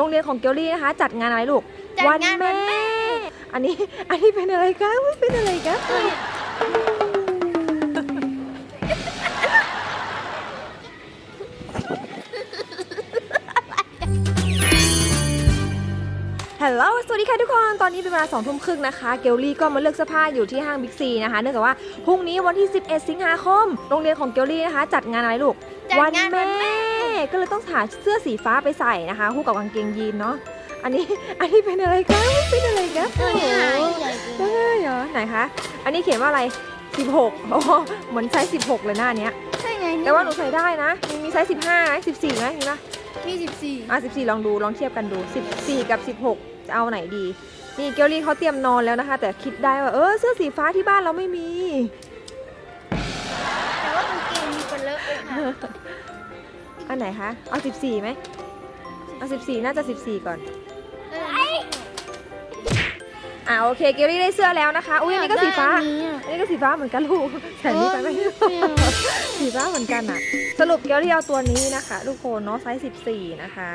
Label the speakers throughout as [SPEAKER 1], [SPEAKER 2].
[SPEAKER 1] โรงเรียนของเกลลี่นะคะ จัดงานอะไรลูก
[SPEAKER 2] จัดงานวันแม่
[SPEAKER 1] อันนี้อันนี้เป็นอะไรคะอุ๊ยเป็นอะไรคะฮัลโหลสวัสดีค่ะทุกคน ตอนนี้เป็นเวลาสองทุ่มครึ่งนะคะ เกลลี่ก็มาเลือกเสื้อผ้าอยู่ที่ห้างบิ๊กซีนะคะ เนื่องจากว่าพรุ่งนี้วันที่ 11 สิงหาคม โรงเรียนของเกลลี่นะคะ จัดงานอะไรลูก
[SPEAKER 2] จัดงานวันแม่
[SPEAKER 1] ก็เลยต้องหาเสื้อสีฟ้าไปใส่นะคะคู่กับกางเกงยีนเนาะอันนี้อันนี้เป็นอะไรคะเป็นอะไรคะโอ้โหได้เหรอไหนคะอันนี้เขียนว่าอะไร 16โอ้โหเหมือนไซส์16 เลยหน้าเนี้ย
[SPEAKER 2] ใช่ไง
[SPEAKER 1] แต่ว่าหนูใส่ได้นะ มีมีไซส์15ไหม14ไหมมีปะ
[SPEAKER 2] มีสิบสี่
[SPEAKER 1] อะ14 ลองดูลองเทียบกันดู 14 กับ 16 จะเอาไหนดีนี่เกลลี่เขาเตรียมนอนแล้วนะคะ แต่คิดได้ว่าเออเสื้อสีฟ้าที่บ้านเราไม่มี
[SPEAKER 2] แต่ว่ากางเกงมีคนเลอะเลยค่ะ
[SPEAKER 1] อันไหนคะ เอา14ไหม เอา14น่าจะ14ก่อน
[SPEAKER 2] เออ
[SPEAKER 1] อ่าโอเคเกลลี่ได้เสื้อแล้วนะคะ อุ้ยอันนี้ก็สีฟ้า อันนี้ก็สีฟ้าเหมือนกันลูกแต่อันนี้ไปไม่สีฟ้าเหมือนกันอะ สรุปเกลลี่เอาตัวนี้นะคะทุกคนเนาะไซส์14นะคะ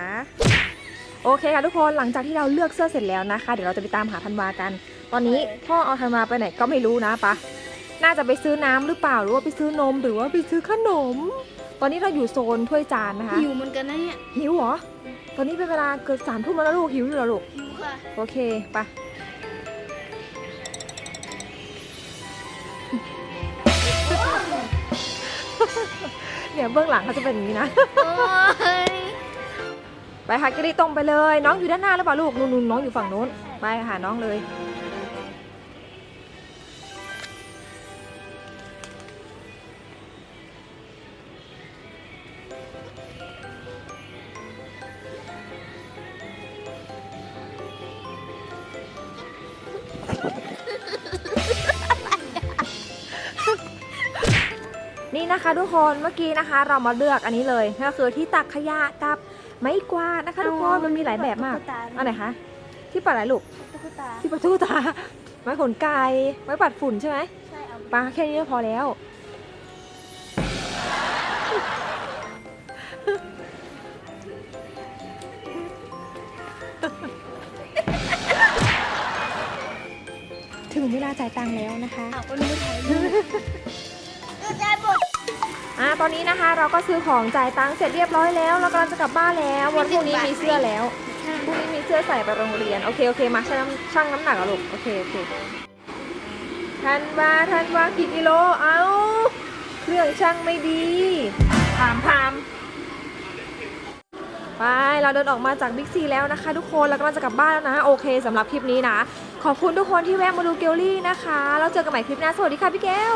[SPEAKER 1] โอเคค่ะทุกคนหลังจากที่เราเลือกเสื้อเสร็จแล้วนะคะ เดี๋ยวเราจะไปตามหาธันวากัน ตอนนี้พ่อเอาธันวาไปไหนก็ไม่รู้นะปะน่าจะไปซื้อน้ำหรือเปล่าหรือว่าไปซื้อนมหรือว่าไปซื้อขนม ตอนนี้เราอยู่โซนถ้วยจานนะคะ
[SPEAKER 2] หิวเหมือนกันนะเนี่ย
[SPEAKER 1] หิวเหรอ ตอนนี้เป็นเวลาเกือบสามทุ่มแล้วนะลูกหิวอยู่เหรอลูก
[SPEAKER 2] หิวค่ะ
[SPEAKER 1] โอเคไปเนี่ยเบื้องหลังเขาจะเป็นอย่างนี้นะ
[SPEAKER 2] โอ้ย
[SPEAKER 1] ไปค่ะกรีตรงไปเลย น้องอยู่ด้านหน้าหรือเปล่าลูกนู่นๆน้องอยู่ฝั่งนู้น ไปหาน้องเลย นี่นะคะทุกคนเมื่อกี้นะคะเรามาเลือกอันนี้เลยก็คือที่ตักขยะกับไม้กวาดนะคะทุกคนมันมีหลายแบบมากอันไหนคะที่ปัดอะไรลูก
[SPEAKER 2] ตุ๊กตา
[SPEAKER 1] ที่ปัดตู้ตาไม้ขนไก่ไม้ปัดฝุ่นใช่ไหม
[SPEAKER 2] ใช่เอา
[SPEAKER 1] ปาแค่นี้ก็พอแล้วถึงเวลาจ่ายตังค์แล้วนะคะ
[SPEAKER 2] เอาคนมือถ่ายรู
[SPEAKER 1] ตอนนี้นะคะ เราก็ซื้อของจ่ายตังค์เสร็จเรียบร้อยแล้ว เรากำลังจะกลับบ้านแล้ว วันพรุ่งนี้มีเสื้อแล้วพรุ่งนี้มีเสื้อใส่ไปโรงเรียน โอเค โอเค มาชั่งน้ำชั่งน้ำหนักอะลูก โอเค โอเคทันว่าทันว่ากี่กิโล เอาเครื่องชั่งไม่ดีพามพามไป เราเดินออกมาจากบิ๊กซีแล้วนะคะ ทุกคนเรากำลังจะกลับบ้านแล้วนะ โอเคสำหรับคลิปนี้นะ ขอบคุณทุกคนที่แวะมาดูเกลลี่นะคะ แล้วเจอกันใหม่คลิปหน้า สวัสดีค่ะพี่เกล